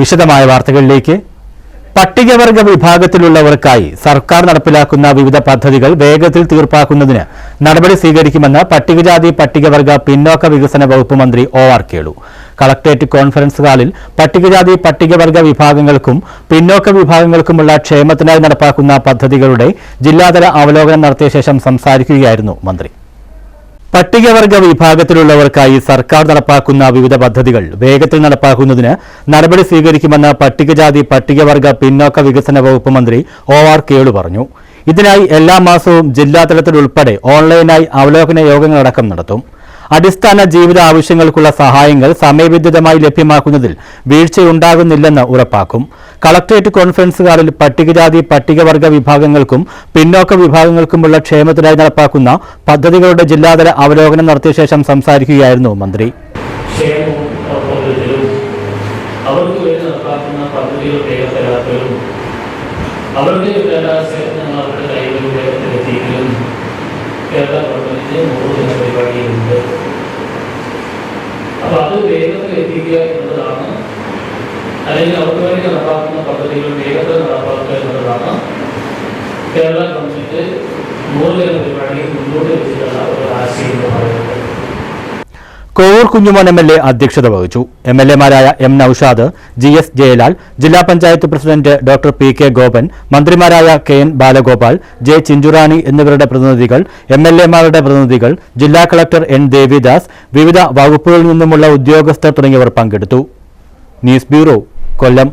വിശദമായ വാർത്തകളിലേക്ക്. പട്ടികവർഗ വിഭാഗത്തിലുള്ളവർക്കായി സർക്കാർ നടപ്പിലാക്കുന്ന വിവിധ പദ്ധതികൾ വേഗത്തിൽ തീർപ്പാക്കുന്നതിന് നടപടി സ്വീകരിക്കുമെന്ന് പട്ടികജാതി പട്ടികവർഗ പിന്നോക്ക വികസന വകുപ്പ് മന്ത്രി O R Kelu. Collectorate conference ഹാളിൽ പട്ടികജാതി പട്ടികവർഗ വിഭാഗങ്ങൾക്കും പിന്നോക്ക വിഭാഗങ്ങൾക്കുമുള്ള ക്ഷേമത്തിനായി നടപ്പാക്കുന്ന പദ്ധതികളുടെ ജില്ലാതല അവലോകനം നടത്തിയ ശേഷം സംസാരിക്കുകയായിരുന്നു മന്ത്രി. പട്ടികവർഗ വിഭാഗത്തിലുള്ളവർക്കായി സർക്കാർ നടപ്പാക്കുന്ന വിവിധ പദ്ധതികൾ വേഗത്തിൽ നടപ്പാക്കുന്നതിന് നടപടി സ്വീകരിക്കുമെന്ന് പട്ടികജാതി പട്ടികവർഗ പിന്നോക്ക വികസന വകുപ്പ് മന്ത്രി ഒ ആർ കേളു പറഞ്ഞു. ഇതിനായി എല്ലാ മാസവും ജില്ലാതലത്തിലുൾപ്പെടെ ഓൺലൈനായി അവലോകന യോഗങ്ങളടക്കം നടത്തും. അടിസ്ഥാന ജീവിത ആവശ്യങ്ങൾക്കുള്ള സഹായങ്ങൾ സമയബന്ധിതമായി ലഭ്യമാക്കുന്നതിൽ വീഴ്ചയുണ്ടാകുന്നില്ലെന്ന് ഉറപ്പാക്കും. കളക്ടറേറ്റ് കോൺഫറൻസ് ഹാളിൽ പട്ടികജാതി പട്ടികവർഗ വിഭാഗങ്ങൾക്കും പിന്നോക്ക വിഭാഗങ്ങൾക്കുമുള്ള ക്ഷേമത്തിനായി നടപ്പാക്കുന്ന പദ്ധതികളുടെ ജില്ലാതല അവലോകനം നടത്തിയ ശേഷം സംസാരിക്കുകയായിരുന്നു മന്ത്രി. പദ്ധതികൾ അവരുടെ കേരള ഗവൺമെന്റിന്റെ നൂറ് ദിന പരിപാടിയുണ്ട് എത്തിക്കുക എന്നുള്ളതാണ് അല്ലെങ്കിൽ അവർക്ക് വേണ്ടി നടപ്പാക്കുന്ന പദ്ധതികൾ വേഗത്തിൽ നടപ്പാക്കുക എന്നുള്ളതാണ് കേരള ഗവൺമെന്റ് നൂറ് ദിന പരിപാടി മുന്നോട്ട് വെച്ചിട്ടുള്ള Kovoor Kunjumon M L A അധ്യക്ഷത വഹിച്ചു. M L എമാരായ M Noushad G S Jayalal ജില്ലാ panchayat president doctor P K Gopan മന്ത്രിമാരായ K N Balagopal J Chinchurani എന്നിവരുടെ പ്രതിനിധികൾ എം എൽ എമാരുടെ പ്രതിനിധികൾ ജില്ലാ കളക്ടർ എൻ ദേവിദാസ് വിവിധ വകുപ്പുകളിൽ നിന്നുമുള്ള ഉദ്യോഗസ്ഥർ തുടങ്ങിയവർ പങ്കെടുത്തു. News bureau Kollam.